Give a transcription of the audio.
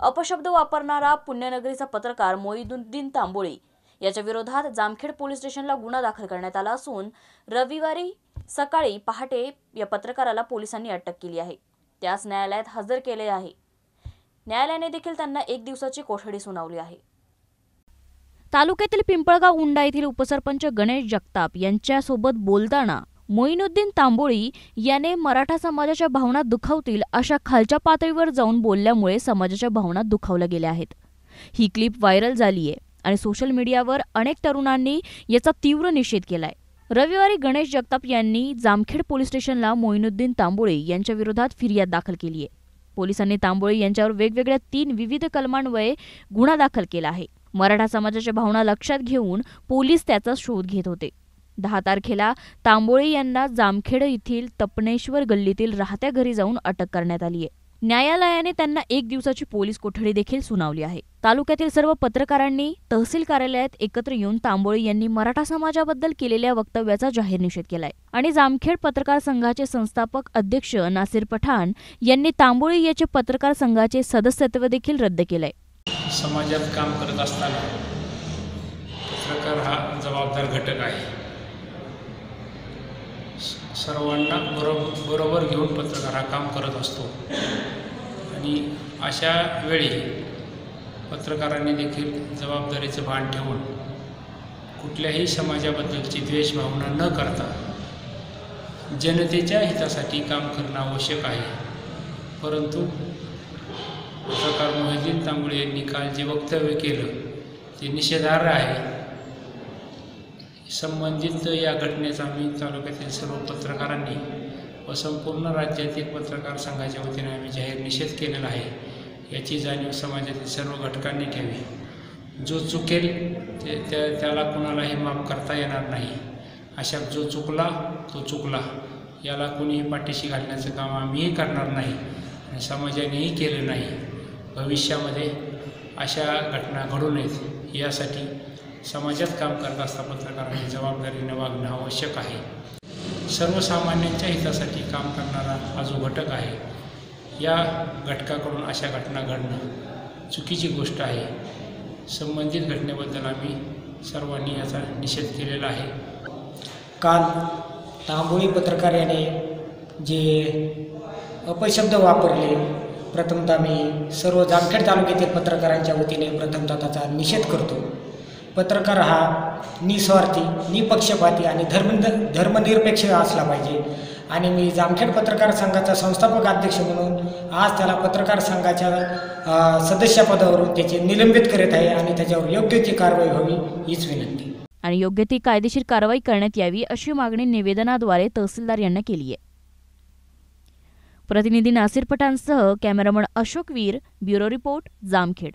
अपशब्द वापरणारा पुण्यनगरीचा पत्रकार मोईदुद्दीन तांबोळी. याच्या विरोधात जामखेड पोलीस स्टेशनला गुन्हा दाखल करण्यात आला असून रविवारी सकाळी पहाटे या पत्रकाराला पोलिसांनी अटक केली आहे. त्यास न्यायालयात हजर केले आहे. न्यायालयाने देखील त्यांना एक दिवसाची कोठडी सुनावली आहे. तालुक्यातील पिंपळगाव उंडा येथील उपसरपंच गणेश जगताप यांच्यासोबत बोलताना मोईनुद्दीन तांबोळी याने मराठा समाजाच्या भावना दुखावतील अशा खालच्या पातळीवर जाऊन बोलल्यामुळे समाजाच्या भावना दुखावल्या गेल्या आहेत. ही क्लिप व्हायरल झालीय आणि सोशल मीडियावर अनेक तरुणांनी याचा तीव्र निषेध केलाय. रविवारी गणेश जगताप यांनी जामखेड पोलीस स्टेशनला मोईनुद्दीन तांबोळे यांच्या विरोधात फिर्याद दाखल केली आहे पोलिसांनी तांबोळे यांच्यावर वेगवेगळ्या तीन विविध कलमांवये गुन्हा दाखल केला आहे. मराठा समाजाच्या भावना लक्षात घेऊन पोलीस त्याचा शोध घेत होते. दहा तारखेला तांबोळे यांना जामखेड येथील तपनेश्वर गल्लीतील राहत्या घरी जाऊन अटक करण्यात आली आहे. न्यायालयाने त्यांना एक दिवसाची पोलीस कोठडी देखील सुनावली आहे. तालुक्यातील सर्व पत्रकारांनी तहसील कार्यालयात एकत्र येऊन तांबोळे यांनी मराठा समाजाबद्दल केलेल्या वक्तव्याचा जाहीर निषेध केलाय. आणि जामखेड पत्रकार संघाचे संस्थापक अध्यक्ष नासिर पठाण यांनी तांबोळी याचे पत्रकार संघाचे सदस्यत्व देखील रद्द केलंय. समाजात काम करत असताना पत्रकार हा जबाबदार घटक आहे. सर्वांना बरोबर बरोबर घेऊन पत्रकार हा काम करत असतो. आणि अशा वेळी पत्रकारांनी देखील जबाबदारीचं भान ठेवून कुठल्याही समाजाबद्दलची द्वेषभावना न करता जनतेच्या हितासाठी काम करणं आवश्यक आहे. परंतु पत्रकार मोहिदीन तांबळे यांनी काल जे वक्तव्य केलं ते निषेधार्ह आहे. संबंधित या घटनेचा आम्ही तालुक्यातील सर्व पत्रकारांनी व संपूर्ण राज्यातील पत्रकार संघाच्या वतीने आम्ही जाहीर निषेध केलेला आहे. याची जाणीव समाजातील सर्व घटकांनी ठेवी. जो चुकेल ते त्या त्याला कुणालाही माफ करता येणार नाही. अशा जो चुकला तो चुकला. याला कुणीही पाठीशी घालण्याचं काम आम्हीही करणार नाही आणि समाजानेही केलं नाही. भविष्यामध्ये अशा घटना घडू नयेत. यासाठी समाजात काम करत असता पत्रकारांनी जबाबदारीने वागणं आवश्यक आहे. सर्वसामान्यांच्या हितासाठी काम करणारा हा जो घटक आहे या घटकाकडून अशा घटना घडणं चुकीची गोष्ट आहे. संबंधित घटनेबद्दल आम्ही सर्वांनी याचा निषेध केलेला आहे. काल तांबोळी पत्रकार याने जे अपशब्द वापरले प्रथमतः मी सर्व जामखेड तालुक्यातील पत्रकारांच्या वतीने प्रथमतः त्याचा निषेध करतो. पत्रकार हा निस्वार्थी निपक्षपाती आणि धर्म धर्मनिरपेक्ष असला पाहिजे. आणि मी जामखेड पत्रकार संघाचा संस्थापक अध्यक्ष म्हणून आज त्याला पत्रकार संघाच्या सदस्यपदावरून त्याचे निलंबित करत आहे आणि त्याच्यावर योग्य ती कारवाई व्हावी हीच विनंती. आणि योग्य ती कायदेशीर कारवाई करण्यात यावी अशी मागणी निवेदनाद्वारे तहसीलदार यांना केली आहे. प्रतिनिधी Nasir पठाणसह cameraman Ashok Veer bureau report Jamkhed.